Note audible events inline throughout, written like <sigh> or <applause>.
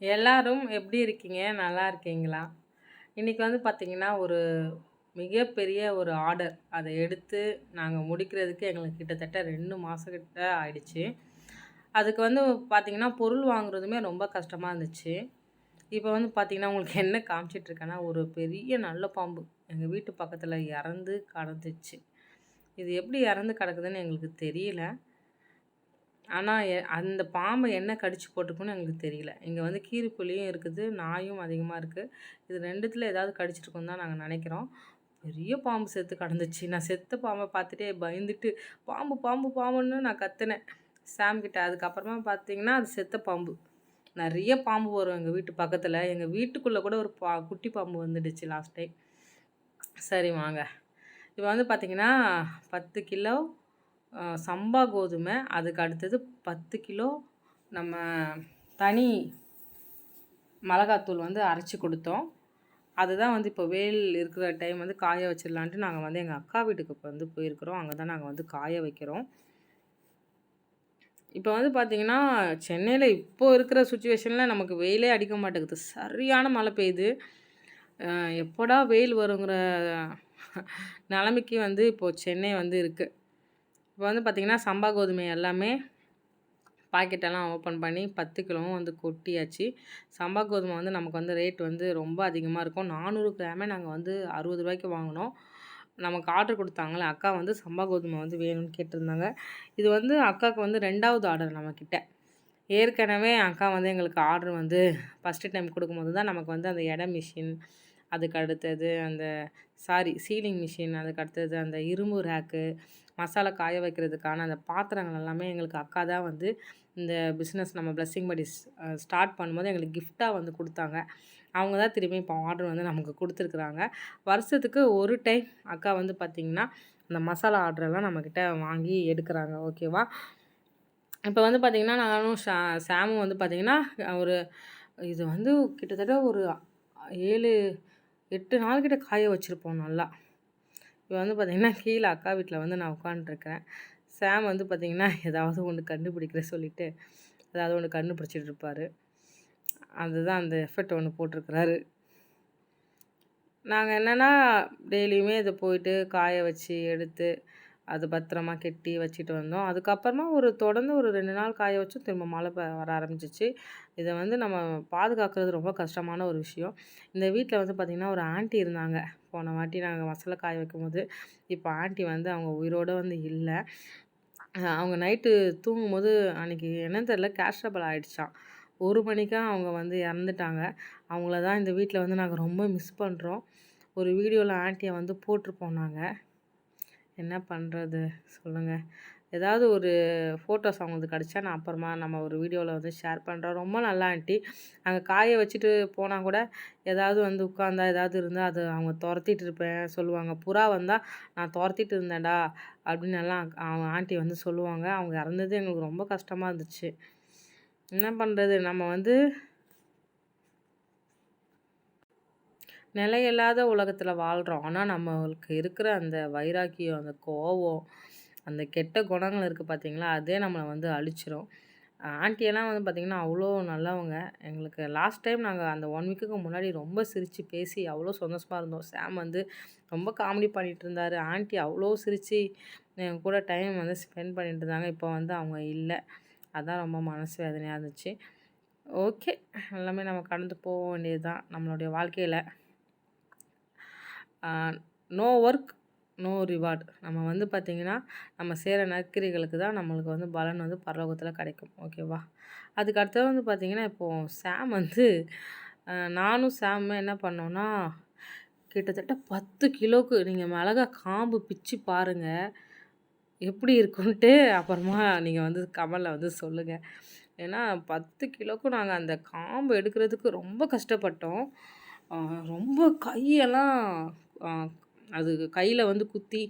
எல்லாரும் எப்படி இருக்கீங்க? நல்லா இருக்கீங்களா? இன்றைக்கி வந்து பார்த்திங்கன்னா ஒரு மிகப்பெரிய ஒரு ஆர்டர். அதை எடுத்து நாங்கள் முடிக்கிறதுக்கு எங்களுக்கு கிட்டத்தட்ட ரெண்டு மாதக்கிட்ட ஆயிடுச்சு. அதுக்கு வந்து பார்த்திங்கன்னா பொருள் வாங்குறதுமே ரொம்ப கஷ்டமாக இருந்துச்சு. இப்போ வந்து பார்த்திங்கன்னா உங்களுக்கு என்ன காமிச்சிட்ருக்கேன்னா ஒரு பெரிய நல்ல பாம்பு எங்கள் வீட்டு பக்கத்தில் இறந்து கடந்துச்சு. இது எப்படி இறந்து கிடக்குதுன்னு எங்களுக்கு தெரியல. ஆனால் எ அந்த பாம்பை என்ன கடிச்சு போட்டிருக்குன்னு எங்களுக்கு தெரியல. இங்கே வந்து கீரிப்புலியும் இருக்குது நாயும் அதிகமாக இருக்குது இது ரெண்டுத்தில் ஏதாவது கடிச்சிருக்கோன்னு தான் நாங்கள் நினைக்கிறோம். பெரிய பாம்பு செத்து கடந்துச்சு. நான் செத்த பாம்பை பார்த்துட்டே பயந்துட்டு பாம்பு பாம்பு பாம்புன்னு நான் கத்துனேன். சாம் கிட்ட. அதுக்கப்புறமா பார்த்தீங்கன்னா அது செத்த பாம்பு. நிறைய பாம்பு வரும் எங்கள் வீட்டு பக்கத்தில். எங்கள் வீட்டுக்குள்ளே கூட ஒரு பா குட்டி பாம்பு வந்துடுச்சு லாஸ்ட் டைம் சரி வாங்க. இப்போ வந்து பார்த்திங்கன்னா பத்து கிலோ சம்பா கோதுமை அதுக்கு அடுத்தது பத்து கிலோ நம்ம தனி மிளகாத்தூள் வந்து அரைச்சி கொடுத்தோம். அதுதான் வந்து இப்போ வெயில் இருக்கிற டைம் வந்து காய வச்சிடலான்ட்டு நாங்கள் வந்து எங்கள் அக்கா வீட்டுக்கு இப்போ வந்து போயிருக்கிறோம். அங்கே தான் நாங்கள் வந்து காய வைக்கிறோம். இப்போ வந்து பார்த்திங்கன்னா சென்னையில் இப்போ இருக்கிற சுச்சுவேஷனில் நமக்கு வெயிலே அடிக்க மாட்டேங்குது. சரியான மழை பெய்யுது. எப்போடா வெயில் வருங்கிற நிலைமைக்கு வந்து இப்போது சென்னை வந்து இருக்குது இப்போ வந்து பார்த்திங்கன்னா சம்பா கோதுமை எல்லாமே பாக்கெட்டெல்லாம் ஓப்பன் பண்ணி பத்து கிலோவும் வந்து கொட்டியாச்சு. சம்பா கோதுமை வந்து நமக்கு வந்து ரேட் வந்து ரொம்ப அதிகமாக இருக்கும். நானூறு கிராமே நாங்கள் வந்து அறுபது ரூபாய்க்கு வாங்கினோம். நமக்கு ஆர்டர் கொடுத்தாங்களே அக்கா வந்து சம்பா கோதுமை வந்து வேணும்னு கேட்டிருந்தாங்க. இது வந்து அக்காவுக்கு வந்து ரெண்டாவது ஆர்டர் நம்மக்கிட்ட ஏற்கனவே அக்கா வந்து எங்களுக்கு ஆர்டர் வந்து ஃபஸ்ட்டு டைம் கொடுக்கும்போது தான் நமக்கு வந்து அந்த இடம் மிஷின் அதுக்கு அடுத்தது அந்த சாரி சீலிங் மிஷின் அதுக்கு அடுத்தது அந்த இரும்பு ரேக்கு மசாலா காய வைக்கிறதுக்கான அந்த பாத்திரங்கள் எல்லாமே எங்களுக்கு அக்கா தான் வந்து இந்த பிஸ்னஸ் நம்ம பிளஸ்ஸிங் படி ஸ்டார்ட் பண்ணும்போது எங்களுக்கு கிஃப்டாக வந்து கொடுத்தாங்க. அவங்க தான் திரும்பி இப்போ ஆர்டர் வந்து நமக்கு கொடுத்துருக்குறாங்க. வருஷத்துக்கு ஒரு டைம் அக்கா வந்து பார்த்திங்கன்னா அந்த மசாலா ஆர்டரெல்லாம் நம்மக்கிட்ட வாங்கி எடுக்கிறாங்க. ஓகேவா இப்போ வந்து பார்த்திங்கன்னா நானும் ஷா சாமும் வந்து பார்த்திங்கன்னா ஒரு இது வந்து கிட்டத்தட்ட ஒரு ஏழு எட்டு நாள் கிட்ட காய வச்சுருப்போம் நல்லா. இப்போ வந்து பார்த்திங்கன்னா கீழே அக்கா வீட்டில் வந்து நான் உட்காந்துருக்கிறேன். சாம் வந்து பார்த்திங்கன்னா ஏதாவது ஒன்று கண்டுபிடிக்கிற சொல்லிவிட்டு ஏதாவது ஒன்று கண்டுபிடிச்சிட்டு இருப்பார். அதுதான் அந்த எஃபெக்ட் ஒன்று போட்டிருக்கிறாரு. நாங்கள் என்னென்னா டெய்லியுமே இதை போயிட்டு காய வச்சு எடுத்து அது பத்திரமா கெட்டி வச்சுட்டு வந்தோம். அதுக்கப்புறமா ஒரு தொடர்ந்து ஒரு ரெண்டு நாள் காய வச்சும் திரும்ப மழை வர ஆரம்பிச்சிச்சு. இதை வந்து நம்ம பாதுகாக்கிறது ரொம்ப கஷ்டமான ஒரு விஷயம். இந்த வீட்டில் வந்து பார்த்திங்கன்னா ஒரு ஆண்டி இருந்தாங்க. போன வாட்டி நாங்கள் மசாலா காய வைக்கும்போது இப்போ ஆண்டி வந்து அவங்க உயிரோடு வந்து இல்லை. அவங்க நைட்டு தூங்கும்போது அன்றைக்கி என்னன்னு தெரில கேஷபிள் ஆகிடுச்சான் ஒரு மணிக்காக அவங்க வந்து இறந்துட்டாங்க. அவங்கள தான் இந்த வீட்டில் வந்து நாங்கள் ரொம்ப மிஸ் பண்ணுறோம் ஒரு வீடியோவில் ஆண்டியை வந்து போட்டிருப்போம் நாங்கள் என்ன பண்ணுறது சொல்லுங்கள் ஏதாவது ஒரு ஃபோட்டோஸ் அவங்களுக்கு கிடச்சா நான் அப்புறமா நம்ம ஒரு வீடியோவில் வந்து ஷேர் பண்ணுறோம் ரொம்ப நல்லா ஆண்டி அங்கே காய வச்சுட்டு போனால் கூட ஏதாவது வந்து உட்காந்தா ஏதாவது இருந்தால் அது அவங்க துரத்திட்டு இருப்பேன். சொல்லுவாங்க புறா வந்தால் நான் துரத்திட்டு இருந்தேன்டா. அப்படின்னு எல்லாம் அவங்க ஆண்டி வந்து சொல்லுவாங்க. அவங்க இறந்தது எங்களுக்கு ரொம்ப கஷ்டமாக இருந்துச்சு. என்ன பண்ணுறது நம்ம வந்து நிலையில்லாத உலகத்தில் வாழ்கிறோம் ஆனால் நம்மளுக்கு இருக்கிற அந்த வைராக்கியம் அந்த கோவம் அந்த கெட்ட குணங்கள் இருக்குது பார்த்தீங்களா? அதே நம்மளை வந்து அழிச்சிரும். ஆண்டியெல்லாம் வந்து பார்த்திங்கன்னா அவ்வளோ நல்லவங்க. எங்களுக்கு லாஸ்ட் டைம் நாங்கள் அந்த ஒன் வீக்குக்கு முன்னாடி ரொம்ப சிரித்து பேசி அவ்வளோ சந்தோஷமாக இருந்தோம். சாம் வந்து ரொம்ப காமெடி பண்ணிகிட்டு இருந்தார். ஆண்டி அவ்வளோ சிரித்து எங்கள் கூட டைம் வந்து ஸ்பெண்ட் பண்ணிட்டு இருந்தாங்க. இப்போ வந்து அவங்க இல்லை. அதான் ரொம்ப மனசு வேதனையாக இருந்துச்சு. ஓகே எல்லாமே நம்ம கடந்து போக வேண்டியது தான் நம்மளுடைய வாழ்க்கையில். நோ ஒர்க் நோ ரிவார்ட் நம்ம வந்து பார்த்திங்கன்னா நம்ம செய்கிற நற்கிரிகளுக்கு தான் நம்மளுக்கு வந்து பலன் வந்து பரலோகத்தில் கிடைக்கும். ஓகேவா அதுக்கு அடுத்தது வந்து பார்த்திங்கன்னா இப்போது சாம் வந்து நானும் சாம் என்ன பண்ணோன்னா கிட்டத்தட்ட பத்து கிலோவுக்கு நீங்கள் மிளகா காம்பு பிச்சு பாருங்கள் எப்படி இருக்குன்ட்டு அப்புறமா நீங்கள் வந்து கமலில் வந்து சொல்லுங்கள் ஏன்னா பத்து கிலோவுக்கும் நாங்கள் அந்த காம்பு எடுக்கிறதுக்கு ரொம்ப கஷ்டப்பட்டோம். ரொம்ப கையெல்லாம் அது கையில் வந்து குத்தி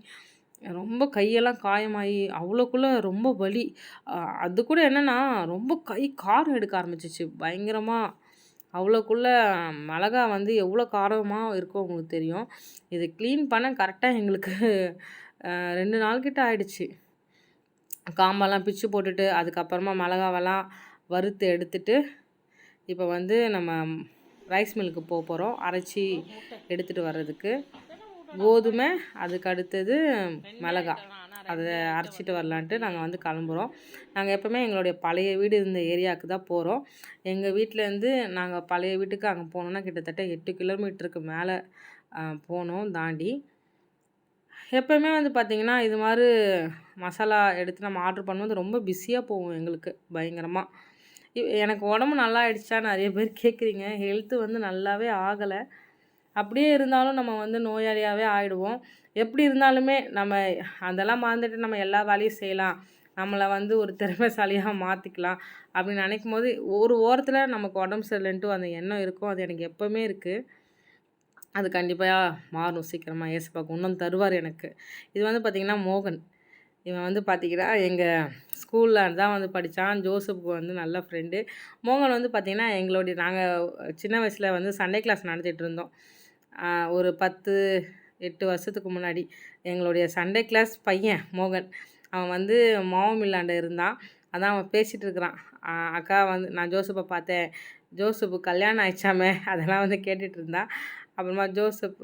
ரொம்ப கையெல்லாம் காயமாகி அவ்வளோக்குள்ளே ரொம்ப வலி. அது கூட என்னென்னா ரொம்ப கை காரம் எடுக்க ஆரம்பிச்சிச்சு. பயங்கரமாக அவ்வளோக்குள்ளே மிளகா வந்து எவ்வளோ காரமாக இருக்கோ உங்களுக்கு தெரியும். இது க்ளீன் பண்ண கரெக்டாக எங்களுக்கு ரெண்டு நாள் கிட்ட ஆயிடுச்சு. காம்பெல்லாம் பிச்சு போட்டுட்டு அதுக்கப்புறமா மிளகாவெல்லாம் வறுத்து எடுத்துட்டு இப்போ வந்து நம்ம ரைஸ் மில்லுக்கு போக போகிறோம் அரைச்சி எடுத்துகிட்டு வர்றதுக்கு. கோதுமை அதுக்கு அடுத்தது மிளகா. அதை அரைச்சிட்டு வரலான்ட்டு நாங்கள் வந்து கிளம்புறோம். நாங்கள் எப்போவுமே எங்களுடைய பழைய வீடு இருந்த ஏரியாவுக்கு தான் போகிறோம் எங்கள் வீட்டிலேருந்து நாங்கள் பழைய வீட்டுக்கு அங்கே போனோன்னா கிட்டத்தட்ட எட்டு கிலோமீட்டருக்கு மேலே போனோம் தாண்டி. எப்போயுமே வந்து பார்த்திங்கன்னா இது மாதிரி மசாலா எடுத்து நம்ம ஆர்டர் பண்ணும்போது ரொம்ப பிஸியாக போகும் எங்களுக்கு பயங்கரமாக எனக்கு உடம்பு நல்லா ஆயிடுச்சா நிறைய பேர் கேட்குறீங்க ஹெல்த்து வந்து நல்லாவே ஆகலை. அப்படியே இருந்தாலும் நம்ம வந்து நோயாளியாகவே ஆகிடுவோம் எப்படி இருந்தாலுமே நம்ம அதெல்லாம் மறந்துட்டு நம்ம எல்லா வேலையும் செய்யலாம். நம்மளை வந்து ஒரு திறமைசாலியாக மாற்றிக்கலாம் அப்படின்னு நினைக்கும் போது ஒரு ஓரத்தில் நமக்கு உடம்பு சரியில்லைன்ட்டு அந்த எண்ணம் இருக்கும் அது எனக்கு எப்போவுமே இருக்குது அது கண்டிப்பாக மாறும் சீக்கிரமாக ஏசப்பாக்கு இன்னும் தருவார் எனக்கு. இது வந்து பார்த்திங்கன்னா மோகன். இவன் வந்து பார்த்திங்கன்னா எங்கள் ஸ்கூலில் தான் வந்து படித்தான் ஜோசப்புக்கு வந்து நல்ல ஃப்ரெண்டு மோகன் வந்து பார்த்திங்கன்னா எங்களுடைய நாங்கள் சின்ன வயசில் வந்து சண்டே கிளாஸ் நடத்திட்டு இருந்தோம். ஒரு பத்து எட்டு வருஷத்துக்கு முன்னாடி எங்களுடைய சண்டே கிளாஸ் பையன் மோகன். அவன் வந்து மாவமில்லாண்ட இருந்தான். அதான் அவன் பேசிகிட்டு இருக்கிறான். அக்கா வந்து நான் ஜோசப்பை பார்த்தேன். ஜோசப்பு கல்யாணம் ஆயிடுச்சாமே? அதெல்லாம் வந்து கேட்டுட்டு இருந்தான். அப்புறமா ஜோசப்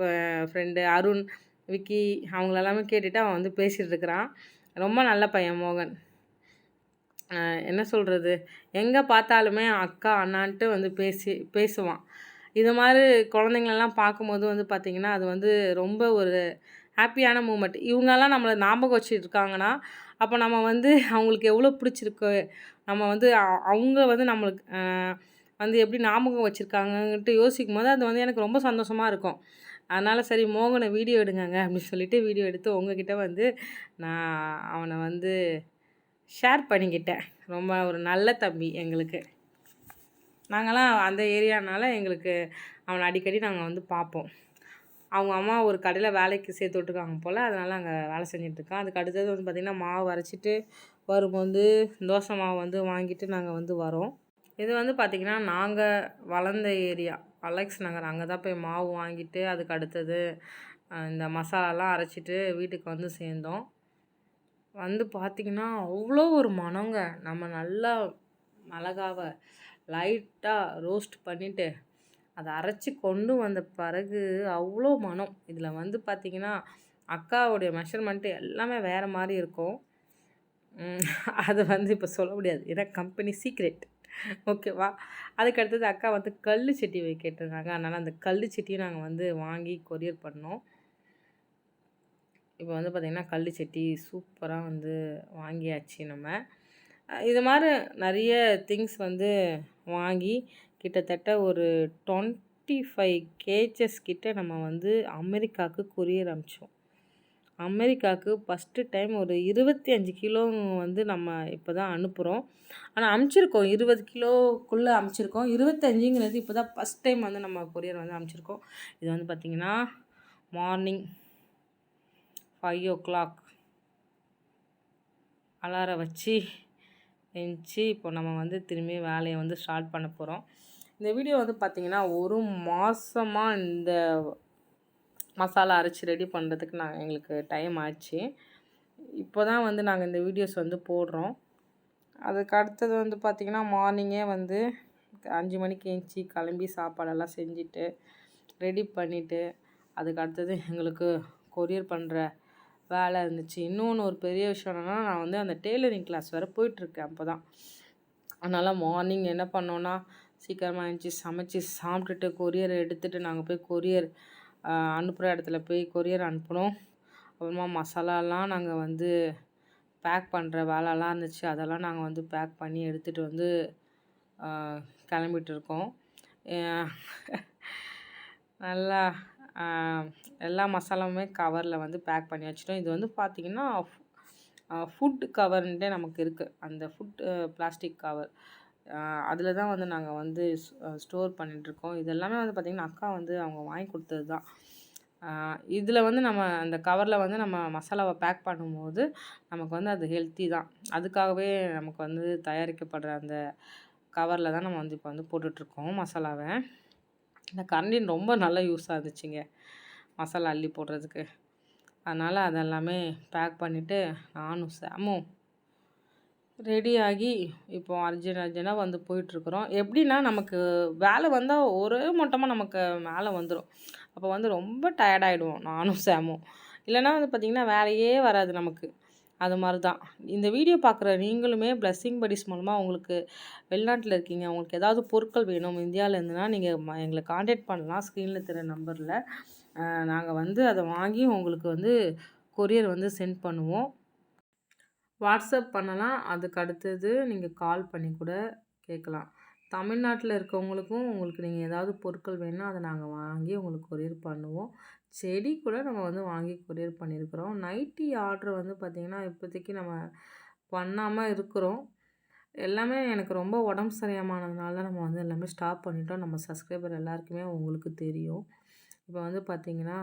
ஃப்ரெண்டு அருண் விக்கி அவங்களெல்லாமே கேட்டுட்டு அவன் வந்து பேசிகிட்டு இருக்கிறான். ரொம்ப நல்ல பையன் மோகன். என்ன சொல்கிறது எங்கே பார்த்தாலுமே அக்கா அண்ணான்ட்டு வந்து பேசி பேசுவான். இது மாதிரி குழந்தைங்களெல்லாம் பார்க்கும்போது வந்து பார்த்திங்கன்னா அது வந்து ரொம்ப ஒரு ஹாப்பியான மூமெண்ட். இவங்கெல்லாம் நம்மளை ஞாபகம் வச்சுட்டு இருக்காங்கன்னா அப்போ நம்ம வந்து அவங்களுக்கு எவ்வளோ பிடிச்சிருக்கு நம்ம வந்து அவங்க வந்து நம்மளுக்கு வந்து எப்படி ஞாபகம் வச்சுருக்காங்கன்ட்டு யோசிக்கும் போது அது வந்து எனக்கு ரொம்ப சந்தோஷமாக இருக்கும். அதனால் சரி மோகனை வீடியோ எடுங்கங்க அப்படின்னு சொல்லிட்டு வீடியோ எடுத்து உங்ககிட்ட வந்து நான் அவனை வந்து ஷேர் பண்ணிக்கிட்டேன். ரொம்ப ஒரு நல்ல தம்பி எங்களுக்கு. நாங்கள்லாம் அந்த ஏரியானால எங்களுக்கு அவனை அடிக்கடி நாங்கள் வந்து பார்ப்போம். அவங்க அம்மா ஒரு கடையில் வேலைக்கு சேர்த்து விட்டுருக்காங்க போல் அதனால் அங்கே வேலை செஞ்சிட்ருக்கான் அதுக்கு அடுத்தது வந்து பார்த்திங்கன்னா மாவு அரைச்சிட்டு வரும்போது தோசை மாவு வந்து வாங்கிட்டு நாங்கள் வந்து வரோம். இது வந்து பார்த்திங்கன்னா நாங்கள் வளர்ந்த ஏரியா. அலெக்ஸ் நகர். அங்கே தான் போய் மாவு வாங்கிட்டு அதுக்கு அடுத்தது இந்த மசாலாலாம் அரைச்சிட்டு வீட்டுக்கு வந்து சேர்ந்தோம். வந்து பார்த்திங்கன்னா அவ்வளோ ஒரு மனங்க. நம்ம நல்லா மிளகாவை லைட்டாக ரோஸ்ட் பண்ணிவிட்டு அதை அரைச்சி கொண்டு வந்த பிறகு அவ்வளோ மனம். இதில் வந்து பார்த்திங்கன்னா அக்காவுடைய மெஷர்மெண்ட்டு எல்லாமே வேறு மாதிரி இருக்கும். அது வந்து இப்போ சொல்ல முடியாது. ஏன்னா கம்பெனி சீக்ரெட் ஓகேவா அதுக்கு அடுத்தது அக்கா வந்து கல் சட்டி கேட்டிருந்தாங்க அதனால் அந்த கல் சட்டியும் நாங்கள் வந்து வாங்கி கொரியர் பண்ணோம். இப்போ வந்து பார்த்திங்கன்னா கல் சட்டி சூப்பராக வந்து வாங்கியாச்சு நம்ம. இது மாதிரி நிறைய திங்ஸ் வந்து வாங்கி கிட்டத்தட்ட ஒரு டுவெண்ட்டி ஃபைவ் கேஜஸ் கிட்ட நம்ம வந்து அமெரிக்காவுக்கு கொரியர் அனுப்பிச்சோம் அமெரிக்காவுக்கு ஃபஸ்ட்டு டைம் ஒரு இருபத்தி அஞ்சு கிலோ வந்து நம்ம இப்போ தான் அனுப்புகிறோம் ஆனால் அமுச்சிருக்கோம். இருபது கிலோக்குள்ளே அமுச்சிருக்கோம். இருபத்தஞ்சுங்கிறது இப்போ தான் ஃபஸ்ட் டைம் வந்து நம்ம கொரியர் வந்து அமுச்சிருக்கோம். இது வந்து பார்த்திங்கன்னா morning five o'clock alarm வச்சு இருந்துச்சு. இப்போ நம்ம வந்து திரும்பி வேலையை வந்து ஸ்டார்ட் பண்ண போகிறோம் இந்த வீடியோ வந்து பார்த்திங்கன்னா ஒரு மாதமாக இந்த மசாலா அரைச்சி ரெடி பண்ணுறதுக்கு நாங்கள் எங்களுக்கு டைம் ஆச்சு. இப்போ தான் வந்து நாங்கள் இந்த வீடியோஸ் வந்து போடுறோம். அதுக்கு அடுத்தது வந்து பார்த்திங்கன்னா மார்னிங்கே வந்து அஞ்சு மணிக்கு எழுந்துச்சி கிளம்பி சாப்பாடெல்லாம் செஞ்சுட்டு ரெடி பண்ணிவிட்டு அதுக்கு அடுத்தது எங்களுக்கு கொரியர் பண்ணுற வேலை இருந்துச்சு. இன்னொன்று ஒரு பெரிய விஷயம் என்னென்னா நான் வந்து அந்த டெய்லரிங் கிளாஸ் வேறு போயிட்டுருக்கேன் அப்போ தான் அதனால் மார்னிங் என்ன பண்ணோன்னா சீக்கிரமாக எழுந்துச்சி சமைச்சி சாப்பிட்டுட்டு கொரியர் எடுத்துகிட்டு நாங்கள் போய் கொரியர் அனுப்புகிற இடத்துல போய் கொரியர் அனுப்பினோம். அப்புறமா மசாலாலாம் நாங்கள் வந்து பேக் பண்ணுற வேலைலாம் இருந்துச்சு. அதெல்லாம் நாங்கள் வந்து பேக் பண்ணி எடுத்துகிட்டு வந்து கிளம்பிட்டு இருக்கோம் நல்லா எல்லா மசாலாவுமே கவரில் வந்து பேக் பண்ணி வச்சுட்டோம். இது வந்து பார்த்திங்கன்னா ஃபுட் கவர்ன்ட்டே நமக்கு இருக்குது அந்த ஃபுட் பிளாஸ்டிக் கவர் அதில் தான் வந்து நாங்கள் வந்து ஸ்டோர் பண்ணிகிட்ருக்கோம் இது எல்லாமே வந்து பார்த்திங்கன்னா அக்கா வந்து அவங்க வாங்கி கொடுத்தது தான். இதில் வந்து நம்ம அந்த கவரில் வந்து நம்ம மசாலாவை பேக் பண்ணும்போது நமக்கு வந்து அது ஹெல்த்தி தான். அதுக்காகவே நமக்கு வந்து தயாரிக்கப்படுற அந்த கவரில் தான் நம்ம வந்து இப்போ வந்து போட்டுட்ருக்கோம் மசாலாவை. இந்த கரண்டின் ரொம்ப நல்ல யூஸாக இருந்துச்சுங்க. மசாலா அள்ளி போடுறதுக்கு. அதனால் அதெல்லாமே பேக் பண்ணிவிட்டு நானும் சாமும் ரெடியாகி இப்போ அர்ஜென்ட் அர்ஜென்ட்டாக வந்து போயிட்டுருக்குறோம். எப்படின்னா நமக்கு வேலை வந்தால் ஒரே மொட்டமாக நமக்கு மேலே வந்துடும் அப்போ வந்து ரொம்ப டயர்டாகிடுவோம் நானும் சாமும். இல்லைன்னா வந்து பார்த்திங்கன்னா வேலையே வராது நமக்கு. அது மாதிரி தான் இந்த வீடியோ பார்க்குற நீங்களுமே பிளஸ்ஸிங் படிஸ் மூலமாக உங்களுக்கு வெளிநாட்டில் இருக்கீங்க உங்களுக்கு ஏதாவது பொருட்கள் வேணும் இந்தியாவில் இருந்துன்னா நீங்கள் எங்களை காண்டாக்ட் பண்ணலாம். ஸ்க்ரீனில் தெரிய நம்பரில் நாங்கள் வந்து அதை வாங்கி உங்களுக்கு வந்து கொரியர் வந்து சென்ட் பண்ணுவோம். வாட்ஸ்அப் பண்ணலாம். அதுக்கு அடுத்தது நீங்கள் கால் பண்ணி கூட கேட்கலாம். தமிழ்நாட்டில் இருக்கவங்களுக்கும் உங்களுக்கு நீங்கள் ஏதாவது பொருட்கள் வேணும்னா அதை நாங்கள் வாங்கி உங்களுக்கு கொரியர் பண்ணுவோம். செடி கூட நம்ம வந்து வாங்கி கொரியர் பண்ணியிருக்கிறோம். நைட்டி ஆர்டர் வந்து பார்த்திங்கன்னா இப்போதைக்கு நம்ம பண்ணாமல் இருக்கிறோம். எல்லாமே எனக்கு ரொம்ப உடம்பு சரியாமானதுனால தான் நம்ம வந்து எல்லாமே ஸ்டாப் பண்ணிட்டோம். நம்ம சப்ஸ்கிரைபர் எல்லாருக்குமே உங்களுக்கு தெரியும். இப்போ வந்து பார்த்திங்கன்னா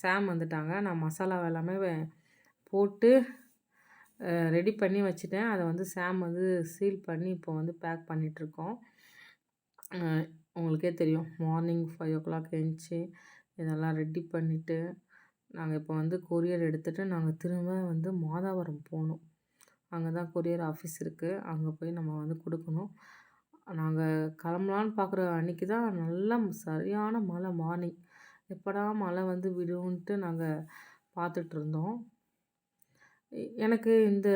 சாம் வந்துட்டாங்க. நான் மசாலா எல்லாமே போட்டு ரெடி பண்ணி வச்சுட்டேன். அதை வந்து சாம் வந்து சீல் பண்ணி இப்போ வந்து பேக் பண்ணிகிட்ருக்கோம் உங்களுக்கே தெரியும். மார்னிங் ஃபைவ் ஓ கிளாக் எழுந்துச்சி இதெல்லாம் ரெடி பண்ணிவிட்டு நாங்கள் இப்போ வந்து கொரியர் எடுத்துகிட்டு நாங்கள் திரும்ப வந்து மாதாவரம் போகணும். அங்கே தான் கொரியர் ஆஃபீஸ் இருக்குது அங்கே போய் நம்ம வந்து கொடுக்கணும். நாங்கள் கிளம்பலான்னு பார்க்குற அன்றைக்கி தான் நல்லா சரியான மழை மார்னிங் எப்படா மழை வந்து விடுன்ட்டு நாங்கள் பார்த்துட்ருந்தோம் எனக்கு இந்த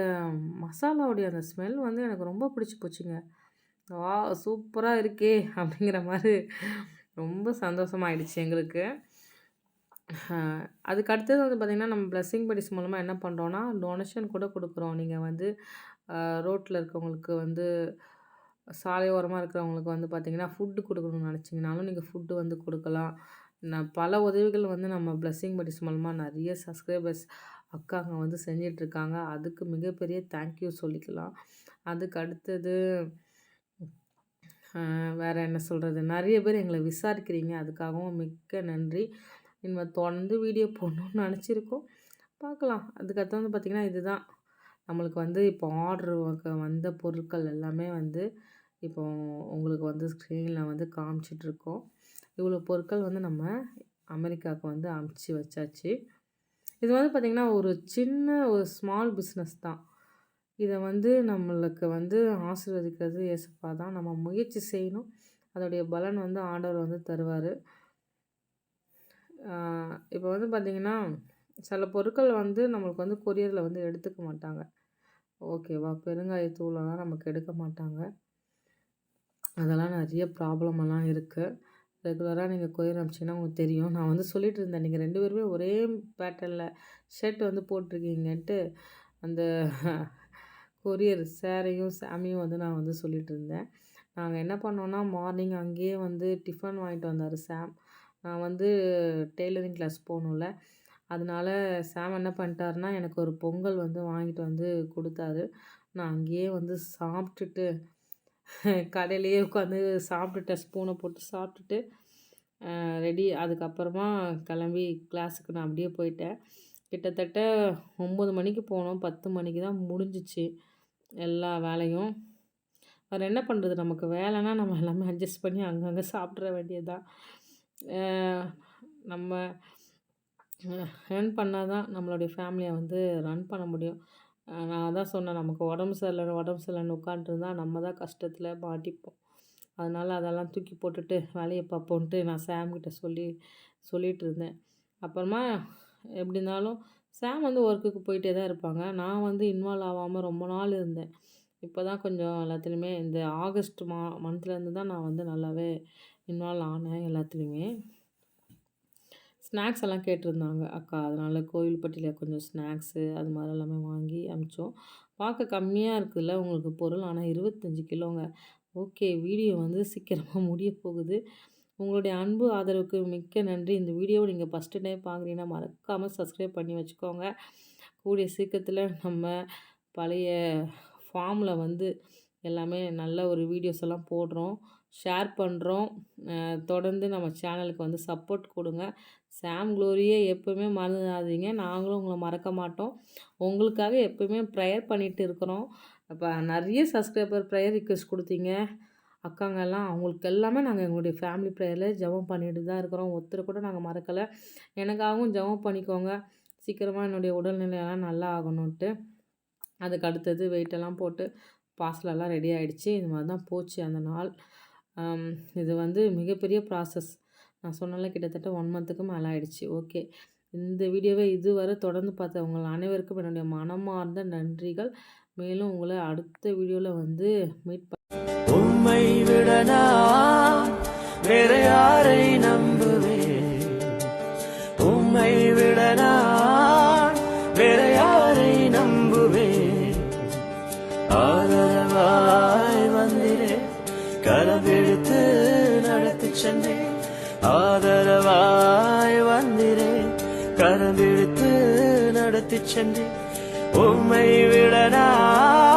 மசாலாவுடைய அந்த ஸ்மெல் வந்து எனக்கு ரொம்ப பிடிச்சி போச்சுங்க. வா சூப்பராக இருக்கே அப்படிங்கிற மாதிரி ரொம்ப சந்தோஷமாயிடுச்சு எங்களுக்கு. அதுக்கு அடுத்தது வந்து பார்த்திங்கன்னா நம்ம பிளஸ்ஸிங் படிஸ் மூலமாக என்ன பண்ணுறோன்னா டொனேஷன் கூட கொடுக்குறோம். நீங்கள் வந்து ரோட்டில் இருக்கவங்களுக்கு வந்து சாலை ஓரமாக இருக்கிறவங்களுக்கு வந்து பார்த்திங்கன்னா ஃபுட்டு கொடுக்கணும்னு நினச்சிங்கனாலும் நீங்கள் ஃபுட்டு வந்து கொடுக்கலாம். நான் பல உதவிகள் வந்து நம்ம பிளஸ்ஸிங் படிஸ் மூலமாக நிறைய சப்ஸ்கிரைபர்ஸ் அக்காங்க வந்து செஞ்சிட்ருக்காங்க. அதுக்கு மிகப்பெரிய தேங்க்யூ சொல்லிக்கலாம். அதுக்கு அடுத்தது வேறு என்ன சொல்கிறது நிறைய பேர் எங்களை விசாரிக்கிறீங்க. அதுக்காகவும் மிக்க நன்றி. இனிமேல் தொடர்ந்து வீடியோ போடணும்னு நினச்சிருக்கோம். பார்க்கலாம். அதுக்கடுத்து வந்து பார்த்திங்கன்னா இதுதான். நம்மளுக்கு வந்து இப்போ ஆர்டர் வந்த பொருட்கள் எல்லாமே வந்து இப்போ உங்களுக்கு வந்து ஸ்க்ரீனில் வந்து காமிச்சிட்ருக்கோம் இவ்வளோ பொருட்கள் வந்து நம்ம அமெரிக்காவுக்கு வந்து அமுச்சு வச்சாச்சு. இது வந்து பார்த்திங்கன்னா ஒரு சின்ன ஒரு ஸ்மால் பிஸ்னஸ் தான். இதை வந்து நம்மளுக்கு வந்து ஆசீர்வதிக்கிறது ஏசப்பா தான். நம்ம முயற்சி செய்யணும். அதோடைய பலன் வந்து ஆண்டவர் வந்து தருவார். இப்போ வந்து பார்த்திங்கன்னா சில பொருட்கள் வந்து நம்மளுக்கு வந்து கொரியரில் வந்து எடுத்துக்க மாட்டாங்க. ஓகேவா? பெருங்காயத்தூளெல்லாம் நமக்கு எடுக்க மாட்டாங்க. அதெல்லாம் நிறைய ப்ராப்ளமெல்லாம் இருக்குது ரெகுலராக நீங்கள் கொரியர் அனுப்பிச்சிங்கன்னா உங்களுக்கு தெரியும். நான் வந்து சொல்லிகிட்டு இருந்தேன். நீங்கள் ரெண்டு பேருமே ஒரே பேட்டர்னில் ஷர்ட் வந்து போட்டிருக்கீங்கன்ட்டு அந்த கொரியர் சேரையும் சாமியும் வந்து நான் வந்து சொல்லிகிட்டு இருந்தேன். நாங்கள் என்ன பண்ணோன்னா மார்னிங் அங்கேயே வந்து டிஃபன் வாங்கிட்டு வந்தார் சாம். நான் வந்து டெய்லரிங் கிளாஸ் போகணும்ல. அதனால சாம் என்ன பண்ணிட்டாருன்னா எனக்கு ஒரு பொங்கல் வந்து வாங்கிட்டு வந்து கொடுத்தாரு. நான் அங்கேயே வந்து சாப்பிட்டுட்டு கடையிலேயே உட்காந்து சாப்பிட்டுட்டேன் ஸ்பூனை போட்டு சாப்பிட்டுட்டு ரெடி. அதுக்கப்புறமா கிளம்பி கிளாஸுக்கு நான் அப்படியே போயிட்டேன். கிட்டத்தட்ட ஒம்பது மணிக்கு போனோம். பத்து மணிக்கு தான் முடிஞ்சிச்சு எல்லா வேலையும். வேறு என்ன பண்ணுறது நமக்கு வேலைன்னா நம்ம எல்லாமே அட்ஜஸ்ட் பண்ணி அங்கங்கே சாப்பிட்ற வேண்டியது தான் நம்ம ஏர்ன் பண்ணால் தான் நம்மளுடைய ஃபேமிலியை வந்து ரன் பண்ண முடியும். நான் அதான் சொன்னேன் நமக்கு உடம்பு சரியில்லை உடம்பு சரியில்லைன்னு உட்காந்துருந்தா நம்ம தான் கஷ்டத்தில் மாட்டிப்போம் அதனால் அதெல்லாம் தூக்கி போட்டுட்டு வேலையை பார்ப்போன்ட்டு நான் சாம்கிட்ட சொல்லி சொல்லிகிட்டு இருந்தேன். அப்புறமா எப்படி இருந்தாலும் சாம் வந்து ஒர்க்குக்கு போயிட்டே தான் இருப்பாங்க. நான் வந்து இன்வால்வ் ஆகாமல் ரொம்ப நாள் இருந்தேன். இப்போ தான் கொஞ்சம் எல்லாத்துலேயுமே இந்த ஆகஸ்ட் மா மந்த்லேருந்து தான் நான் வந்து நல்லாவே இன்வால்வ் ஆனேன் எல்லாத்துலேயுமே ஸ்நாக்ஸ் எல்லாம் கேட்டிருந்தாங்க. அக்கா அதனால் கோவில்பட்டியில் கொஞ்சம் ஸ்நாக்ஸு அது மாதிரி எல்லாமே வாங்கி அமிச்சோம் பார்க்க கம்மியாக இருக்குதுல்ல உங்களுக்கு பொருள் ஆனால் இருபத்தஞ்சி கிலோங்க. ஓகே வீடியோ வந்து சீக்கிரமாக <laughs> முடிய போகுது. உங்களுடைய அன்பு ஆதரவுக்கு மிக்க நன்றி. இந்த வீடியோவை நீங்கள் ஃபஸ்ட்டு டைம் பார்க்குறீங்கன்னா மறக்காமல் சப்ஸ்கிரைப் பண்ணி வச்சுக்கோங்க. கூடிய சீக்கிரத்தில் நம்ம பழைய ஃபார்மில் வந்து எல்லாமே நல்ல ஒரு வீடியோஸ் எல்லாம் போடுறோம். ஷேர் பண்ணுறோம் தொடர்ந்து நம்ம சேனலுக்கு வந்து சப்போர்ட் கொடுங்க. சாம் க்ளோரியை எப்போவுமே மறந்துடாதீங்க. நாங்களும் உங்களை மறக்க மாட்டோம். உங்களுக்காக எப்போவுமே ப்ரேயர் பண்ணிகிட்டு இருக்கிறோம். இப்போ நிறைய சப்ஸ்கிரைபர் ப்ரேயர் ரிக்வெஸ்ட் கொடுத்தீங்க. அக்காங்கெல்லாம் அவங்களுக்கு எல்லாமே நாங்கள் எங்களுடைய ஃபேமிலி ப்ரேயரில் ஜபம் பண்ணிட்டு தான் இருக்கிறோம். ஒருத்தர் கூட நாங்கள் மறக்கலை. எனக்காகவும் ஜபம் பண்ணிக்கோங்க. சீக்கிரமாக என்னுடைய உடல்நிலையெல்லாம் நல்லா ஆகணுன்ட்டு அதுக்கு அடுத்தது வெயிட்டெல்லாம் போட்டு பார்சலெல்லாம் ரெடி ஆகிடுச்சி இது மாதிரி தான் போச்சு அந்த நாள். இது வந்து மிகப்பெரிய ப்ராசஸ் நான் சொன்னால கிட்டத்தட்ட ஒன் மந்த்துக்கு மேலே ஆயிடுச்சு. ஓகே இந்த வீடியோவை இதுவரை தொடர்ந்து பார்த்த உங்கள் அனைவருக்கும் என்னுடைய மனமார்ந்த நன்றிகள். மேலும் உங்களை அடுத்த வீடியோவில் வந்து மீட் பண்ண விட விடனா சென்று உம்மை விட நான்